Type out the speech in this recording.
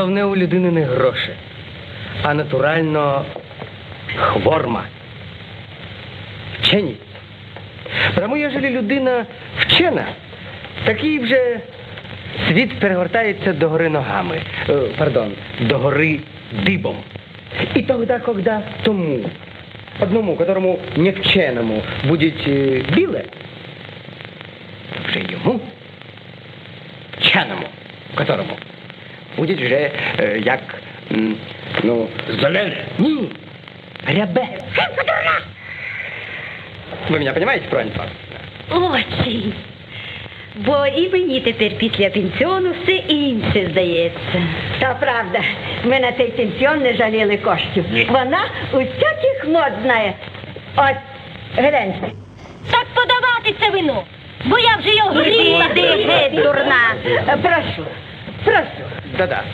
головне у людини не гроші, а натурально хворма. Вченість. Тому, єжели людина вчена, такий вже світ перегортається до гори ногами. Е, Пардон, до гори дибом. І тоді, коли тому, одному, которому не вченому, буде е, біле, то вже йому, вченому, которому, буде вже е, як, м, ну, зелене. Ні, рябе. Ви мене розумієте, правильно? Очень. Бо і мені тепер після пенсіону все інше здається. Та правда, ми на цей пенсіон не жаліли коштів. Вона усяких мод знає. От, гляньте. Так подавати це вино, бо я вже його гріла. іди, геть, дурна. Прошу, прошу. Да-да.